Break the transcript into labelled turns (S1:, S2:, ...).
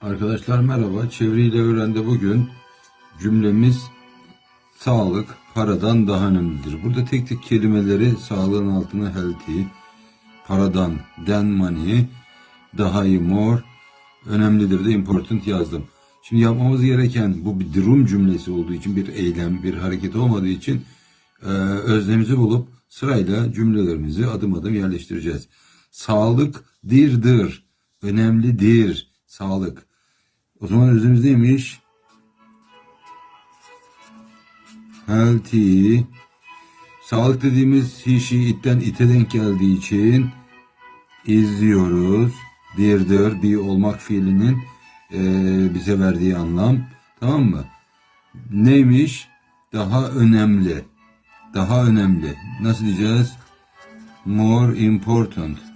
S1: Arkadaşlar merhaba. Çevreyle öğrende bugün cümlemiz sağlık paradan daha önemlidir. Burada tek tek kelimeleri sağlığın altına healthy, paradan, than money, daha iyi more, önemlidir de important yazdım. Şimdi yapmamız gereken bu bir durum cümlesi olduğu için bir eylem, bir hareket olmadığı için e, öznemizi bulup sırayla cümlelerimizi adım adım yerleştireceğiz. Sağlık dirdir, önemlidir sağlık. O zaman özümüz neymiş? Healthy. Sağlık dediğimiz she, it'ten ite denk geldiği için izliyoruz. Dirdir, be olmak fiilinin eee, bize verdiği anlam. Tamam mı? Neymiş? Daha önemli. Daha önemli. Nasıl diyeceğiz? More important.